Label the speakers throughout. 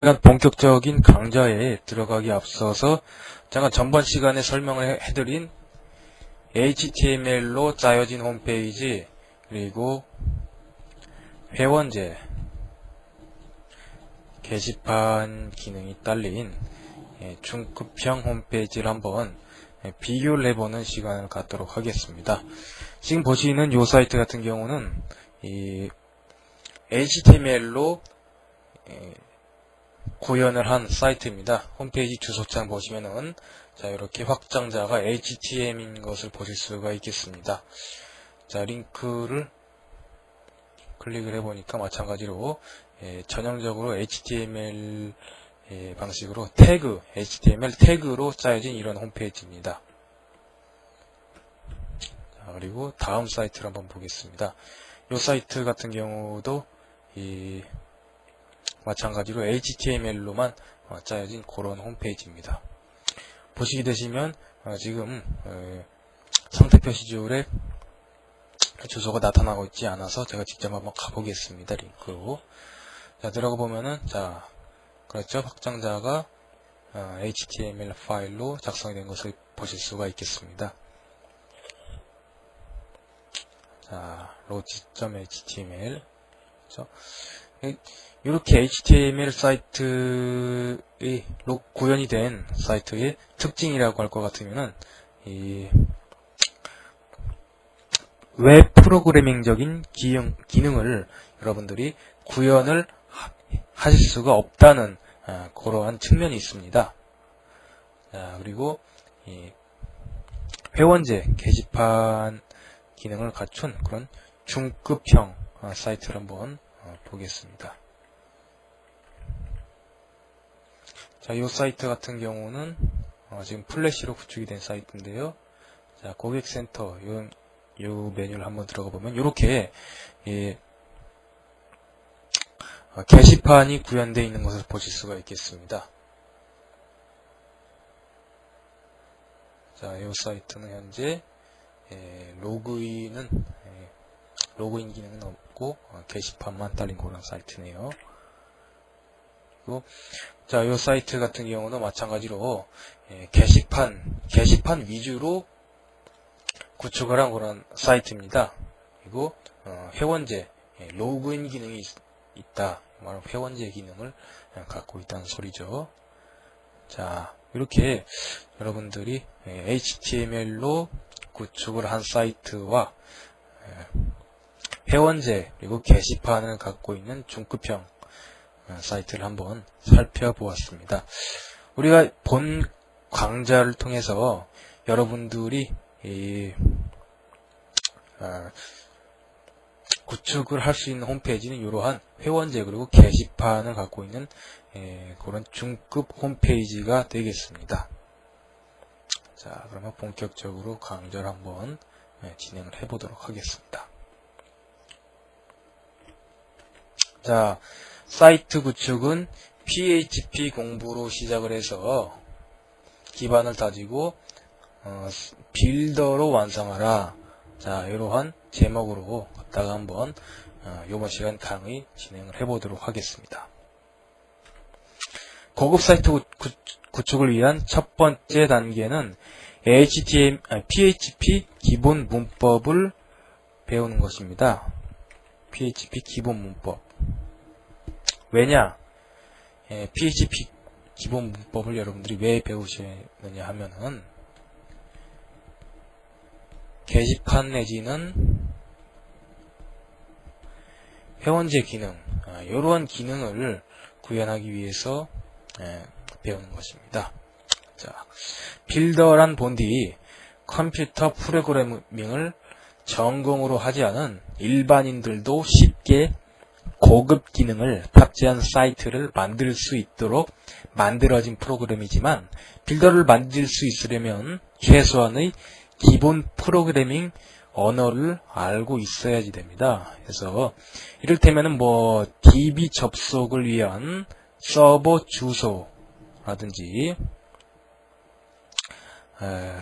Speaker 1: 본격적인 강좌에 들어가기 앞서서 잠깐 전번 시간에 설명을 해- 해드린 HTML로 짜여진 홈페이지 그리고 회원제 게시판 기능이 딸린 예, 중급형 홈페이지를 한번 예, 비교를 해보는 시간을 갖도록 하겠습니다. 지금 보시는 이 사이트 같은 경우는 이 HTML로 구현을 한 사이트입니다. 홈페이지 주소창 보시면은 자 이렇게 확장자가 HTML인 것을 보실 수가 있겠습니다. 자 링크를 클릭을 해보니까 마찬가지로 예, 전형적으로 HTML 예, 방식으로 태그, HTML 태그로 짜여진 이런 홈페이지입니다. 자, 그리고 다음 사이트를 한번 보겠습니다. 이 사이트 같은 경우도 이 마찬가지로 HTML로만 어, 짜여진 그런 홈페이지입니다. 보시게 되시면 어, 지금 어, 상태 표시줄에 주소가 나타나고 있지 않아서 제가 직접 한번 가보겠습니다. 링크로 자 들어가 보면은 자 그렇죠 확장자가 어, HTML 파일로 작성이 된 것을 보실 수가 있겠습니다. 자 로지.html 그렇죠? 이렇게 HTML 사이트의 로- 구현이 된 사이트의 특징이라고 할 것 같으면은 이웹 프로그래밍적인 기능, 기능을 여러분들이 구현을 하- 하실 수가 없다는 아, 그러한 측면이 있습니다. 자, 그리고 이 회원제 게시판 기능을 갖춘 그런 중급형 아, 사이트를 한번 어, 보겠습니다. 자, 이 사이트 같은 경우는 어, 지금 플래시로 구축이 된 사이트인데요. 자, 고객센터 요, 요 메뉴를 한번 들어가 보면 이렇게 예, 어, 게시판이 구현되어 있는 것을 보실 수가 있겠습니다. 자, 이 사이트는 현재 예, 로그인은 예, 로그인 기능은 없고 어, 게시판만 딸린 그런 사이트네요. 그리고 자, 이 사이트 같은 경우는 마찬가지로 예, 게시판 게시판 위주로 구축을 한 그런 사이트입니다. 그리고 어, 회원제 예, 로그인 기능이 있, 다 말로 회원제 기능을 예, 갖고 있다는 소리죠. 자, 이렇게 여러분들이 예, HTML로 구축을 한 사이트와 예, 회원제 그리고 게시판을 갖고 있는 중급형 어, 사이트를 한번 살펴보았습니다. 우리가 본 강좌를 통해서 여러분들이 이, 아, 구축을 할 수 있는 홈페이지는 이러한 회원제 그리고 게시판을 갖고 있는 예, 그런 중급 홈페이지가 되겠습니다. 자, 그러면 본격적으로 강좌를 한번 예, 진행을 해보도록 하겠습니다. 자, 사이트 구축은 PHP 공부로 시작을 해서 기반을 다지고 어, 빌더로 완성하라. 자, 이러한 제목으로 갖다가 한번 어, 이번 시간 강의 진행을 해보도록 하겠습니다. 고급 사이트 구, 구, 구축을 위한 첫 번째 단계는 HTML, 아니, PHP 기본 문법을 배우는 것입니다. PHP 기본 문법. 왜냐? 예, PHP 기본 문법을 여러분들이 왜 배우시느냐 하면은 게시판 내지는 회원제 기능 아, 이러한 기능을 구현하기 위해서 예, 배우는 것입니다. 자, 빌더란 본디 컴퓨터 프로그래밍을 전공으로 하지 않은 일반인들도 쉽게 고급 기능을 탑재한 사이트를 만들 수 있도록 만들어진 프로그램이지만 빌더를 만들 수 있으려면 최소한의 기본 프로그래밍 언어를 알고 있어야지 됩니다. 그래서 이를테면은 뭐 DB 접속을 위한 서버 주소라든지 에,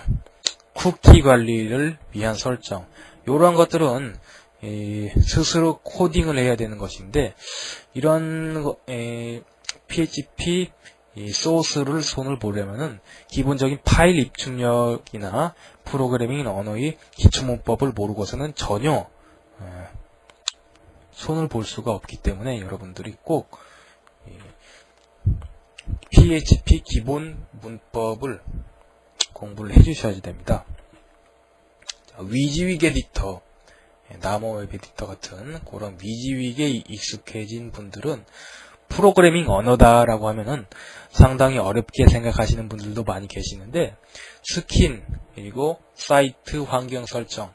Speaker 1: 쿠키 관리를 위한 설정 이러한 것들은 이, 스스로 코딩을 해야 되는 것인데 이런 PHP 이 소스를 손을 보려면은 기본적인 파일 입출력이나 프로그래밍 언어의 기초문법을 모르고서는 전혀 에, 손을 볼 수가 없기 때문에 여러분들이 꼭 이, PHP 기본 문법을 공부를 해주셔야 됩니다. 에디터, 예, 나머 웹 에디터 같은 그런 위지윅에 익숙해진 분들은 프로그래밍 언어다라고 하면은 상당히 어렵게 생각하시는 분들도 많이 계시는데 스킨 그리고 사이트 환경 설정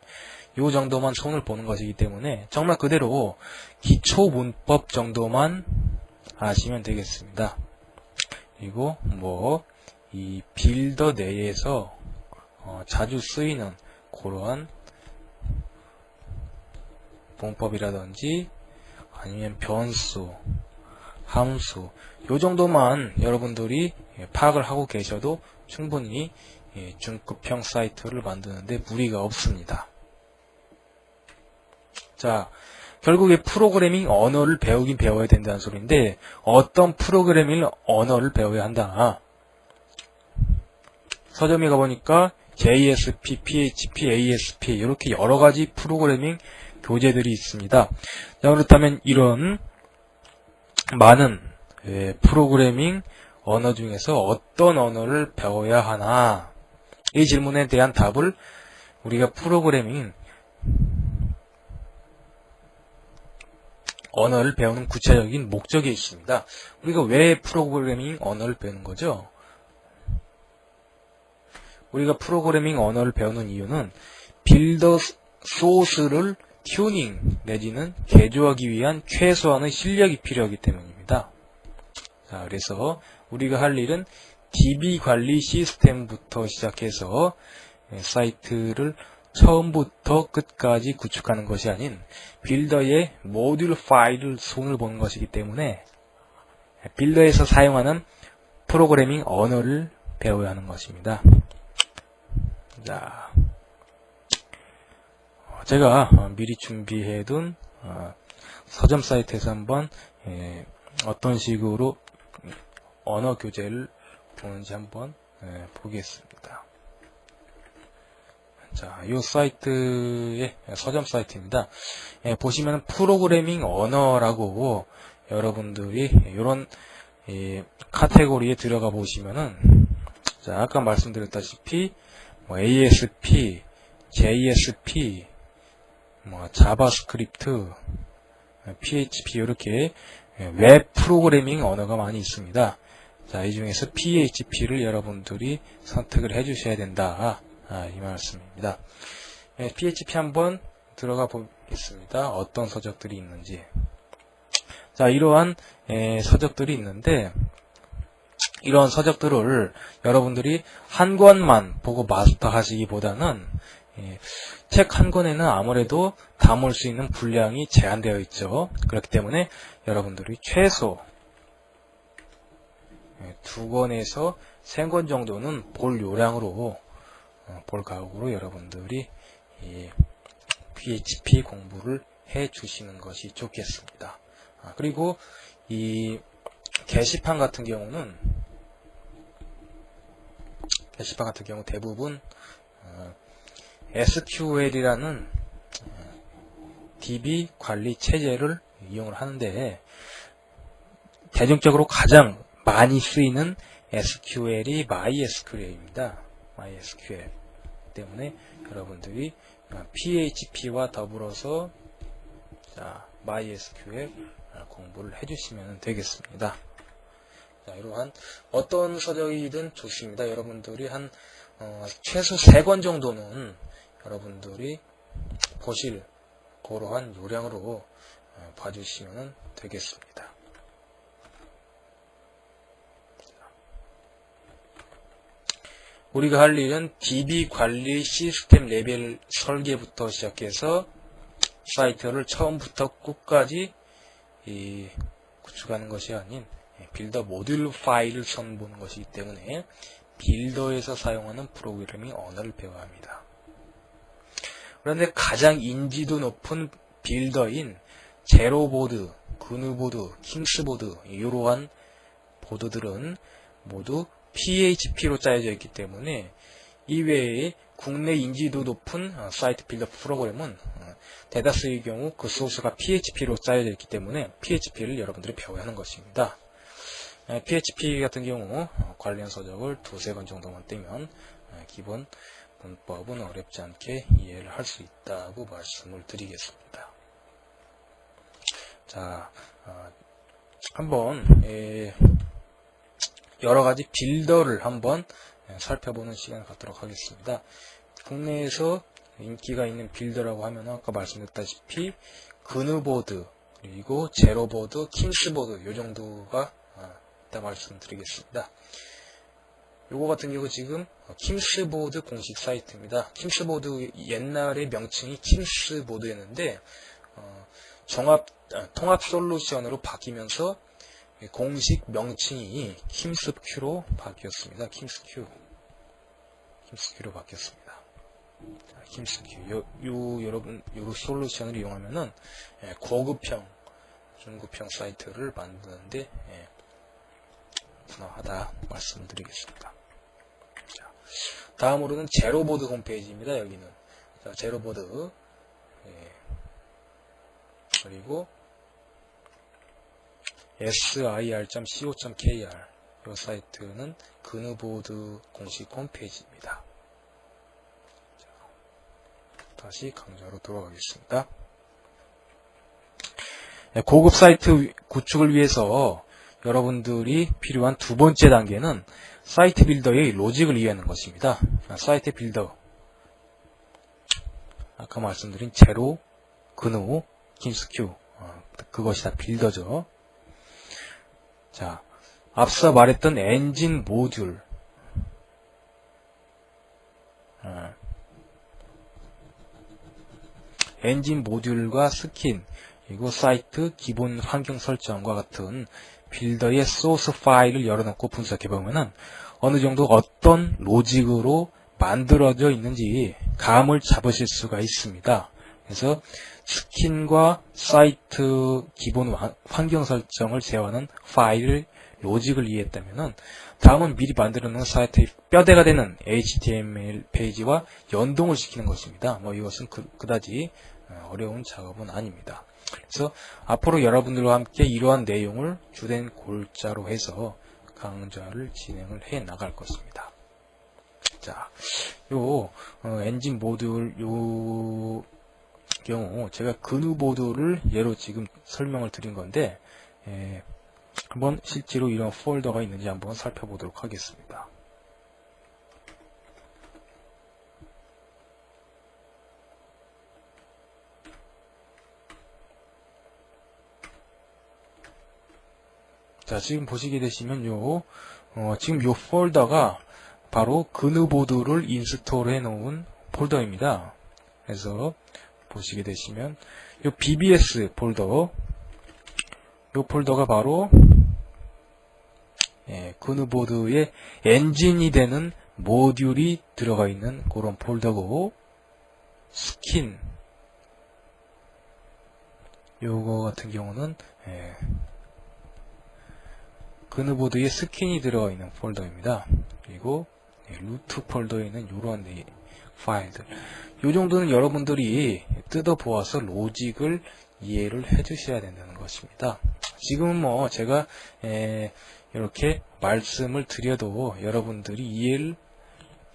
Speaker 1: 요 정도만 손을 보는 것이기 때문에 정말 그대로 기초 문법 정도만 아시면 되겠습니다. 그리고 뭐 이 빌더 내에서 어, 자주 쓰이는 그러 한 문법이라든지 아니면 변수, 함수 요 정도만 여러분들이 예, 파악을 하고 계셔도 충분히 예, 중급형 사이트를 만드는데 무리가 없습니다. 자, 결국에 프로그래밍 언어를 배우긴 배워야 된다는 소리인데 어떤 프로그래밍 언어를 배워야 한다. 서점에 가보니까 JSP, PHP, ASP 이렇게 여러 가지 프로그래밍 교재들이 있습니다. 자, 그렇다면 이런 많은 예, 프로그래밍 언어 중에서 어떤 언어를 배워야 하나 이 질문에 대한 답을 우리가 프로그래밍 언어를 배우는 구체적인 목적이 있습니다. 우리가 왜 프로그래밍 언어를 배우는 거죠? 우리가 프로그래밍 언어를 배우는 이유는 빌더 소스를 튜닝 내지는 개조하기 위한 최소한의 실력이 필요하기 때문입니다. 자, 그래서 우리가 할 일은 DB 관리 시스템부터 시작해서 예, 사이트를 처음부터 끝까지 구축하는 것이 아닌 빌더의 모듈 파일을 손을 보는 것이기 때문에 빌더에서 사용하는 프로그래밍 언어를 배워야 하는 것입니다. 자, 어, 제가 어, 미리 준비해둔 어, 서점 사이트에서 한번 예, 어떤 식으로 언어 교재를 보는지 한번 예, 보겠습니다. 자, 이 사이트의 서점 사이트입니다. 예, 보시면 프로그래밍 언어라고 여러분들이 이런 카테고리에 들어가 보시면은 자, 아까 말씀드렸다시피 뭐 ASP, JSP, 뭐 자바스크립트, PHP 이렇게 웹 프로그래밍 언어가 많이 있습니다. 자, 이 중에서 PHP를 여러분들이 선택을 해 주셔야 된다. 아, 이 말씀입니다. 예, PHP 한번 들어가 보겠습니다. 어떤 서적들이 있는지. 자, 이러한 예, 서적들이 있는데 이런 서적들을 여러분들이 한 권만 보고 마스터 하시기보다는 예, 책 한 권에는 아무래도 담을 수 있는 분량이 제한되어 있죠. 그렇기 때문에 여러분들이 최소 예, 두 권에서 세 권 정도는 볼 요량으로 어, 볼 가격으로 여러분들이 PHP 공부를 해 주시는 것이 좋겠습니다. 아, 그리고 이 게시판 같은 경우는 게시판 같은 경우 대부분 어, SQL이라는 어, DB 관리 체제를 이용을 하는데 대중적으로 가장 많이 쓰이는 SQL이 MySQL입니다. MySQL 때문에 여러분들이 PHP와 더불어서 자, MySQL 공부를 해주시면 되겠습니다. 자, 이러한 어떤 서적이든 좋습니다. 여러분들이 한 어, 최소 3권 정도는 여러분들이 보실 그러한 요량으로 어, 봐주시면 되겠습니다. 우리가 할 일은 DB 관리 시스템 레벨 설계부터 시작해서 사이트를 처음부터 끝까지 구축하는 것이 아닌 빌더 모듈 파일을 선보는 것이기 때문에 빌더에서 사용하는 프로그래밍 언어를 배워야 합니다. 그런데 가장 인지도 높은 빌더인 제로보드, 그누보드, 킹스보드 이러한 보드들은 모두 PHP로 짜여져 있기 때문에 이외에 국내 인지도 높은 어, 사이트 빌더 프로그램은 어, 대다수의 경우 그 소스가 PHP로 짜여져 있기 때문에 PHP를 여러분들이 배워야 하는 것입니다. PHP 같은 경우 어, 관련 서적을 두세 권 정도만 떼면 기본 문법은 어렵지 않게 이해를 할 수 있다고 말씀을 드리겠습니다. 자, 한번 여러 가지 빌더를 한번 살펴보는 시간을 갖도록 하겠습니다. 국내에서 인기가 있는 빌더라고 하면 아까 말씀드렸다시피 그누보드 그리고 제로보드, 킹스보드 요 정도가 아, 있다 말씀드리겠습니다. 요거 같은 경우 지금 킹스보드 공식 사이트입니다. 킹스보드 옛날의 명칭이 킹스보드였는데 어, 종합 아, 통합 솔루션으로 바뀌면서 공식 명칭이 킴스큐로 바뀌었습니다. 킴스큐. 킴스큐로 바뀌었습니다. 킴스큐. 요, 요, 여러분, 요 솔루션을 이용하면은, 예, 고급형, 중급형 사이트를 만드는데, 예, 분화하다 말씀드리겠습니다. 자, 다음으로는 제로보드 홈페이지입니다. 여기는. 자, 제로보드. 예, 그리고, sir.co.kr 이 사이트는 그누보드 공식 홈페이지입니다. 자, 다시 강좌로 돌아가겠습니다. 네, 고급 사이트 구축을 위해서 여러분들이 필요한 두 번째 단계는 사이트 빌더의 로직을 이해하는 것입니다. 사이트 빌더 아까 말씀드린 제로, 근우, 김스큐 어, 그것이 다 빌더죠. 자, 앞서 말했던 엔진 모듈. 어. 엔진 모듈과 스킨, 그리고 사이트 기본 환경 설정과 같은 빌더의 소스 파일을 열어놓고 분석해보면 어느 정도 어떤 로직으로 만들어져 있는지 감을 잡으실 수가 있습니다. 그래서 스킨과 사이트 기본 환경 설정을 제어하는 파일을 로직을 이해했다면 다음은 미리 만들어 놓은 사이트의 뼈대가 되는 HTML 페이지와 연동을 시키는 것입니다. 뭐 이것은 그, 그다지 어, 어려운 작업은 아닙니다. 그래서 앞으로 여러분들과 함께 이러한 내용을 주된 골자로 해서 강좌를 진행을 해 나갈 것입니다. 자, 요 어, 엔진 모듈 요 경우 제가 근우 보드를 예로 지금 설명을 드린 건데 예, 한번 실제로 이런 폴더가 있는지 한번 살펴보도록 하겠습니다. 자, 지금 보시게 되시면 요, 어, 지금 요 폴더가 바로 근우보드를 인스톨 해 놓은 폴더입니다. 그래서 보시게 되시면 이 BBS 폴더 이 폴더가 바로 예, 그누보드의 엔진이 되는 모듈이 들어가 있는 그런 폴더고 스킨 요거 같은 경우는 예, 그누보드에 스킨이 들어가 있는 폴더입니다. 그리고 예, 루트 폴더에 있는 이러한 파일들. 이 정도는 여러분들이 뜯어보아서 로직을 이해를 해 주셔야 된다는 것입니다. 지금은 뭐 제가 이렇게 말씀을 드려도 여러분들이 이해를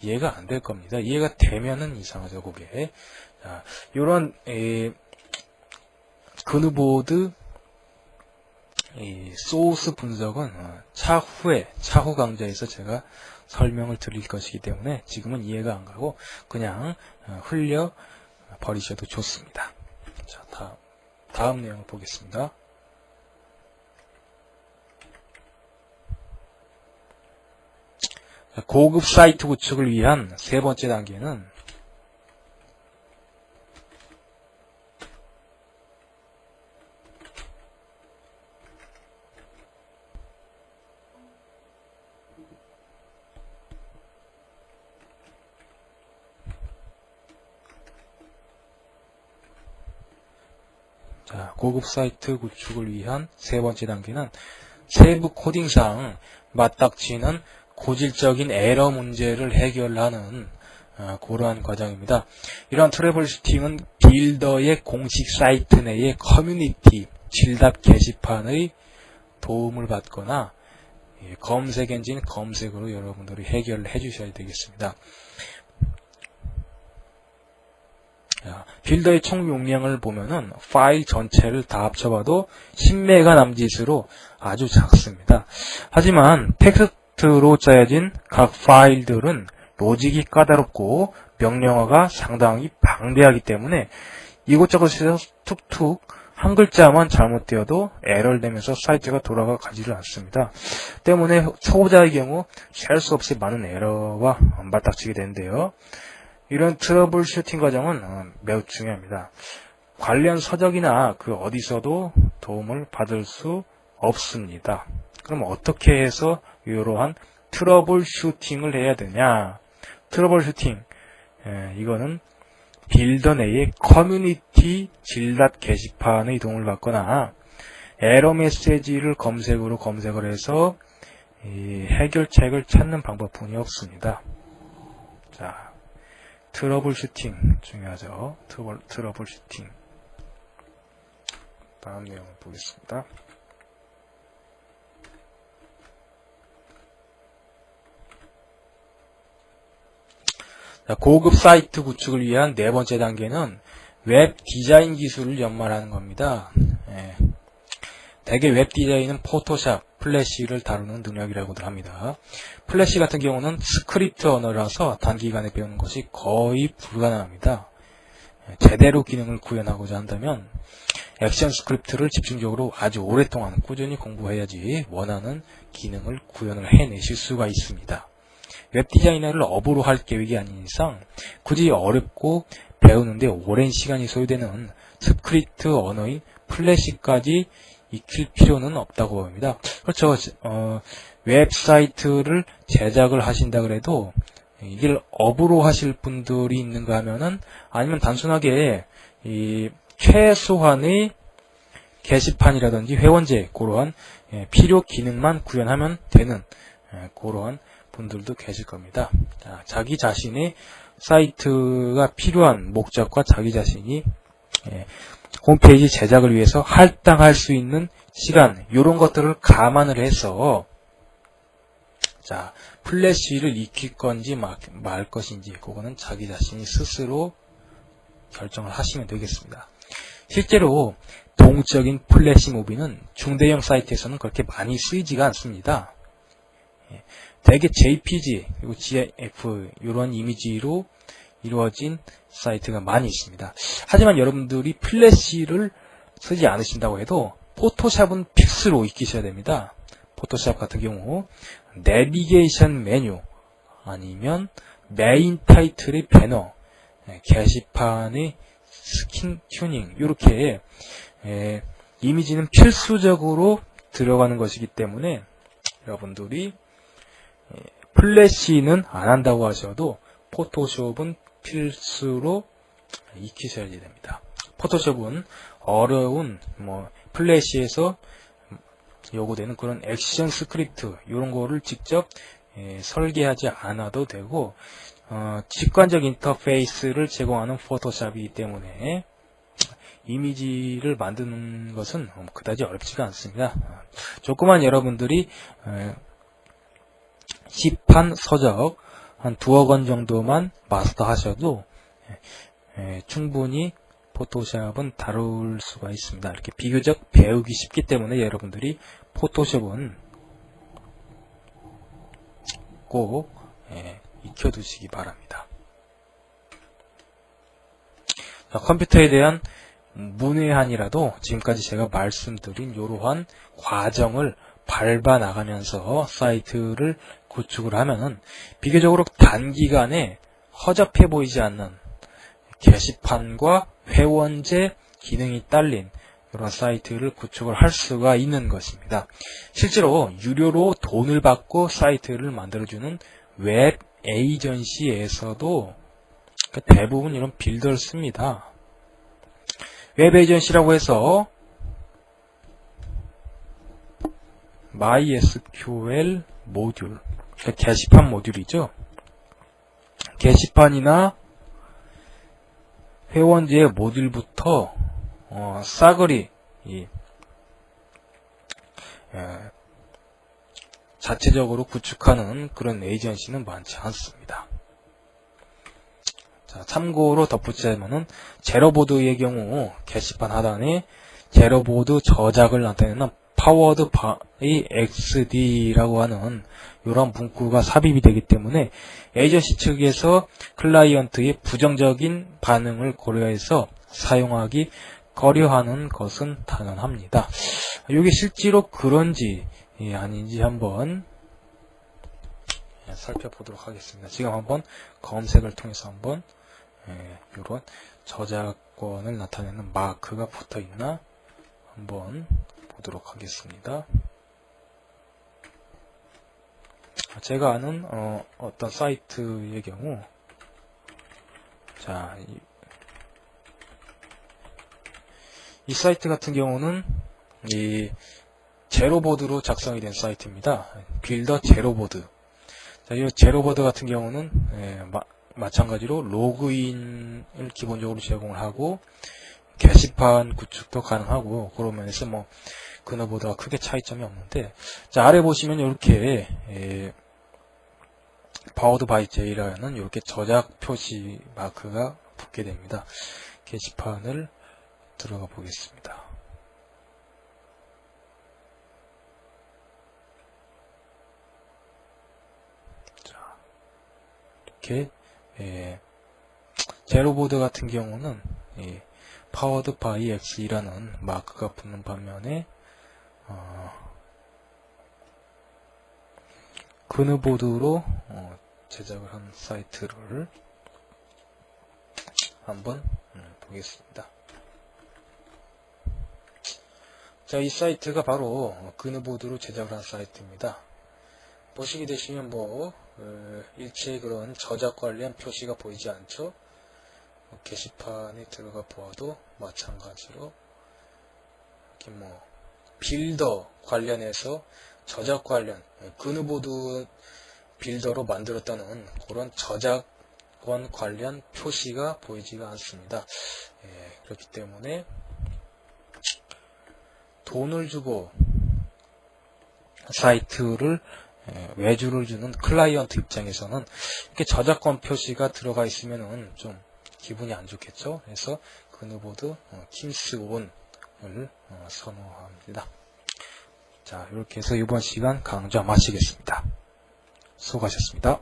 Speaker 1: 이해가 안 될 겁니다. 이해가 되면은 이상하죠, 그게. 자, 요런 그누보드 소스 분석은 어, 차후에 차후 강좌에서 제가 설명을 드릴 것이기 때문에 지금은 이해가 안 가고 그냥 어, 흘려 버리셔도 좋습니다. 자, 다음, 다음 내용을 보겠습니다. 고급 사이트 구축을 위한 세 번째 단계는 고급 사이트 구축을 위한 세 번째 단계는 세부 코딩상 맞닥치는 고질적인 에러 문제를 해결하는 어, 그러한 과정입니다. 이러한 트래블 슈팅은 빌더의 공식 사이트 내의 커뮤니티 질답 게시판의 도움을 받거나 예, 검색 엔진 검색으로 여러분들이 해결을 해주셔야 되겠습니다. 자, 빌더의 총 용량을 보면은 파일 전체를 다 합쳐봐도 10메가 남짓으로 아주 작습니다. 하지만 텍스트로 짜여진 각 파일들은 로직이 까다롭고 명령어가 상당히 방대하기 때문에 이곳저곳에서 툭툭 한 글자만 잘못되어도 에러를 내면서 사이트가 돌아가 가지를 않습니다. 때문에 초보자의 경우 셀 수 없이 많은 에러와 맞닥치게 되는데요. 이런 트러블 슈팅 과정은 어, 매우 중요합니다. 관련 서적이나 그 어디서도 도움을 받을 수 없습니다. 그럼 어떻게 해서 이러한 트러블 슈팅을 해야 되냐? 트러블 슈팅 예, 이거는 빌더 내의 커뮤니티 질답 게시판의 도움을 받거나 에러 메시지를 검색으로 검색을 해서 이 해결책을 찾는 방법뿐이 없습니다. 자, 트러블 슈팅 중요하죠. 트러블, 트러블 슈팅. 다음 내용을 보겠습니다. 자, 고급 사이트 구축을 위한 네 번째 단계는 웹 디자인 기술을 연말하는 겁니다. 예. 대개 웹 디자인은 포토샵, 플래시를 다루는 능력이라고도 합니다. 플래시 같은 경우는 스크립트 언어라서 단기간에 배우는 것이 거의 불가능합니다. 예, 제대로 기능을 구현하고자 한다면 액션 스크립트를 집중적으로 아주 오랫동안 꾸준히 공부해야지 원하는 기능을 구현을 해내실 수가 있습니다. 웹 디자이너를 업으로 할 계획이 아닌 이상 굳이 어렵고 배우는데 오랜 시간이 소요되는 스크립트 언어인 플래시까지 익힐 필요는 없다고 봅니다. 그렇죠. 어, 웹사이트를 제작을 하신다 그래도 이걸 업으로 하실 분들이 있는가 하면은 아니면 단순하게 이 최소한의 게시판이라든지 회원제 그러한 예, 필요 기능만 구현하면 되는 예, 그러한 분들도 계실 겁니다. 자, 자기 자신의 사이트가 필요한 목적과 자기 자신이 예, 홈페이지 제작을 위해서 할당할 수 있는 시간 이런 것들을 감안을 해서 자 플래시를 익힐 건지 말, 말 것인지 그거는 자기 자신이 스스로 결정을 하시면 되겠습니다. 실제로 동적인 플래시 모비는 중대형 사이트에서는 그렇게 많이 쓰이지가 않습니다. 예, 대개 JPG 그리고 GIF 이런 이미지로 이루어진 사이트가 많이 있습니다. 하지만 여러분들이 플래시를 쓰지 않으신다고 해도 포토샵은 픽스로 익히셔야 됩니다. 포토샵 같은 경우 내비게이션 메뉴 아니면 메인 타이틀의 배너 예, 게시판의 스킨 튜닝 이렇게 예, 이미지는 필수적으로 들어가는 것이기 때문에 여러분들이 플래시는 안 한다고 하셔도 포토숍은 필수로 익히셔야 됩니다. 포토숍은 어려운 뭐 플래시에서 요구되는 그런 액션 스크립트 이런 거를 직접 예, 설계하지 않아도 되고 어, 직관적 인터페이스를 제공하는 포토샵이기 때문에 이미지를 만드는 것은 그다지 어렵지가 않습니다. 조그만 여러분들이 어, 시판 서적 한 두억 원 정도만 마스터 하셔도 예, 충분히 포토샵은 다룰 수가 있습니다. 이렇게 비교적 배우기 쉽기 때문에 여러분들이 포토샵은 꼭 예, 익혀두시기 바랍니다. 자, 컴퓨터에 대한 문외한이라도 지금까지 제가 말씀드린 이러한 과정을 밟아 나가면서 사이트를 구축을 하면은 비교적으로 단기간에 허접해 보이지 않는 게시판과 회원제 기능이 딸린 이런 사이트를 구축을 할 수가 있는 것입니다. 실제로 유료로 돈을 받고 사이트를 만들어주는 웹 에이전시에서도 대부분 이런 빌더를 씁니다. 웹 에이전시라고 해서 MySQL 모듈 그러니까 게시판 모듈이죠. 게시판이나 회원제의 모듈부터 어, 싸그리 이, 에, 자체적으로 구축하는 그런 에이전시는 많지 않습니다. 자, 참고로 덧붙이자면은 제로보드의 경우 게시판 하단에 제로보드 저작을 나타내는 파워드 바이 XD라고 하는 이런 문구가 삽입이 되기 때문에 에이전시 측에서 클라이언트의 부정적인 반응을 고려해서 사용하기 꺼려하는 것은 당연합니다. 이게 실제로 그런지 예, 아닌지 한번 예, 살펴보도록 하겠습니다. 지금 한번 검색을 통해서 한번 이런 저작권을 나타내는 마크가 붙어 있나 한번 보도록 하겠습니다. 제가 아는 어, 떤 사이트의 경우 자, 이, 이 사이트 같은 경우는 이 제로보드로 작성이 된 사이트입니다. 빌더 제로보드. 자, 이 제로보드 같은 경우는 예, 마, 마찬가지로 로그인을 기본적으로 제공을 하고 게시판 구축도 가능하고 그런 면에서 뭐 그너보다 크게 차이점이 없는데 자 아래 보시면 이렇게 예, 파워드 바이 제이라는 이렇게 저작 표시 마크가 붙게 됩니다. 게시판을 들어가 보겠습니다. 자, 이렇게 예, 제로보드 같은 경우는 예, 파워드 바이 X이라는 마크가 붙는 반면에 어, 그누보드로 어, 제작을 한 사이트를 한번 음, 보겠습니다. 자, 이 사이트가 바로 그누보드로 제작을 한 사이트입니다. 보시게 되시면 뭐 어, 일체의 그런 저작 관련 표시가 보이지 않죠. 뭐 게시판에 들어가 보아도 마찬가지로 이렇게 뭐 빌더 관련해서 저작 관련 그누보드 빌더로 만들었다는 그런 저작권 관련 표시가 보이지가 않습니다. 예, 그렇기 때문에 돈을 주고 사이트를 예, 외주를 주는 클라이언트 입장에서는 이렇게 저작권 표시가 들어가 있으면은 좀 기분이 안 좋겠죠. 그래서 그누보드 어, 킴스 온 을 어, 선호합니다. 자, 이렇게 해서 이번 시간 강좌 마치겠습니다. 수고하셨습니다.